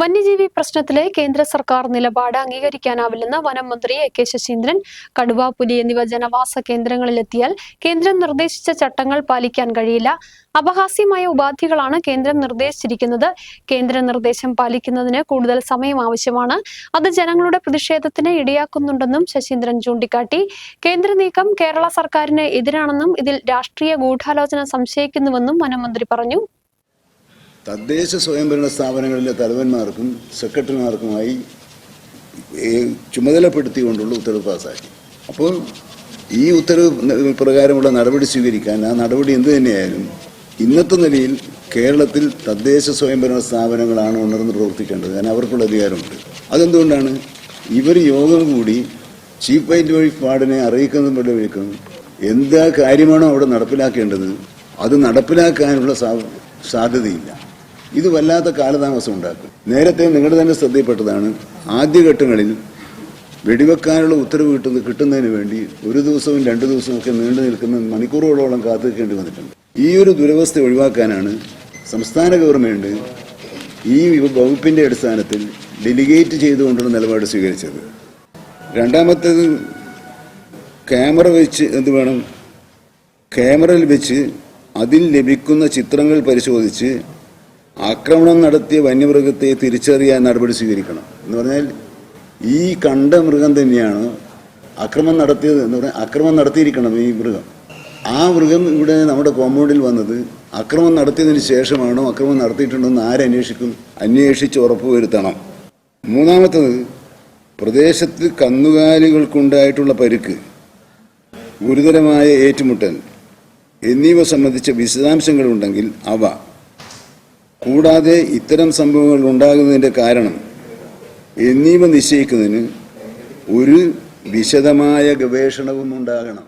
വന്യജീവി പ്രശ്നത്തിലെ കേന്ദ്ര സർക്കാർ നിലപാട് അംഗീകരിക്കാനാവില്ലെന്ന് വനം മന്ത്രി എ കെ ശശീന്ദ്രൻ കടുവ പുലി എന്നിവ ജനവാസ കേന്ദ്രങ്ങളിലെത്തിയാൽ കേന്ദ്രം നിർദ്ദേശിച്ച ചട്ടങ്ങൾ പാലിക്കാൻ കഴിയില്ല. അപഹാസ്യമായ ഉപാധികളാണ് കേന്ദ്രം നിർദ്ദേശിച്ചിരിക്കുന്നത്. കേന്ദ്ര നിർദ്ദേശം പാലിക്കുന്നതിന് കൂടുതൽ സമയം ആവശ്യമാണ്. അത് ജനങ്ങളുടെ പ്രതിഷേധത്തിന് ഇടയാക്കുന്നുണ്ടെന്നും ശശീന്ദ്രൻ ചൂണ്ടിക്കാട്ടി. കേന്ദ്ര നീക്കം കേരള സർക്കാരിന് എതിരാണെന്നും ഇതിൽ രാഷ്ട്രീയ ഗൂഢാലോചന സംശയിക്കുന്നുവെന്നും വനമന്ത്രി പറഞ്ഞു. തദ്ദേശ സ്വയംഭരണ സ്ഥാപനങ്ങളിലെ തലവന്മാർക്കും സെക്രട്ടറിമാർക്കുമായി ചുമതലപ്പെടുത്തിക്കൊണ്ടുള്ള ഉത്തരവ് പാസാക്കി അപ്പോൾ ഈ ഉത്തരവ് പ്രകാരമുള്ള നടപടി സ്വീകരിക്കാൻ ആ നടപടി എന്ത് തന്നെയായാലും ഇന്നത്തെ നിലയിൽ കേരളത്തിൽ തദ്ദേശ സ്വയംഭരണ സ്ഥാപനങ്ങളാണ് ഉണർന്ന് പ്രവർത്തിക്കേണ്ടത്. കാരണം അവർക്കുള്ള അധികാരമുണ്ട്. അതെന്തുകൊണ്ടാണ്? ഇവർ യോഗം കൂടി ചീഫ് വൈറ്റ് വഴി പാടിനെ അറിയിക്കുന്നതും പോലെ വിളിക്കുന്നു എന്താ കാര്യമാണോ അവിടെ നടപ്പിലാക്കേണ്ടത്? അത് നടപ്പിലാക്കാനുള്ള സാധ്യതയില്ല. ഇത് വല്ലാത്ത കാലതാമസം ഉണ്ടാക്കും. നേരത്തെ നിങ്ങളുടെ തന്നെ ശ്രദ്ധയിൽപ്പെട്ടതാണ്. ആദ്യഘട്ടങ്ങളിൽ വെടിവെക്കാനുള്ള ഉത്തരവ് കിട്ടുന്ന കിട്ടുന്നതിന് വേണ്ടി ഒരു ദിവസവും രണ്ടു ദിവസവും ഒക്കെ നീണ്ടു നിൽക്കുന്ന മണിക്കൂറുകളോളം കാത്തിരിക്കേണ്ടി വന്നിട്ടുണ്ട്. ഈ ഒരു ദുരവസ്ഥ ഒഴിവാക്കാനാണ് സംസ്ഥാന ഗവൺമെന്റ് ഈ വകുപ്പിന്റെ അടിസ്ഥാനത്തിൽ ഡെലിഗേറ്റ് ചെയ്തുകൊണ്ടുള്ള നിലപാട് സ്വീകരിച്ചത്. രണ്ടാമത്തേത് ക്യാമറ വെച്ച് എന്ത് വേണം? ക്യാമറയിൽ വെച്ച് അതിൽ ലഭിക്കുന്ന ചിത്രങ്ങൾ പരിശോധിച്ച് ആക്രമണം നടത്തിയ വന്യമൃഗത്തെ തിരിച്ചറിയാൻ നടപടി സ്വീകരിക്കണം. എന്ന് പറഞ്ഞാൽ ഈ കണ്ട മൃഗം തന്നെയാണ് അക്രമം നടത്തിയത് എന്ന് പറഞ്ഞാൽ അക്രമം നടത്തിയിരിക്കണം ഈ മൃഗം. ആ മൃഗം ഇവിടെ നമ്മുടെ കോമ്പൗണ്ടിൽ വന്നത് അക്രമം നടത്തിയതിന് ശേഷമാണോ അക്രമം നടത്തിയിട്ടുണ്ടോ എന്ന് ആരന്വേഷിക്കും അന്വേഷിച്ച് ഉറപ്പുവരുത്തണം മൂന്നാമത്തത് പ്രദേശത്ത് കന്നുകാലികൾക്കുണ്ടായിട്ടുള്ള പരുക്ക് ഗുരുതരമായ ഏറ്റുമുട്ടൽ എന്നിവ സംബന്ധിച്ച വിശദാംശങ്ങളുണ്ടെങ്കിൽ അവ കൂടാതെ ഇത്തരം സംഭവങ്ങൾ ഉണ്ടാകുന്നതിന്റെ കാരണം എന്നിവ നിശ്ചയിക്കുന്നതിന് ഒരു വിശദമായ ഗവേഷണവും ഉണ്ടാകണം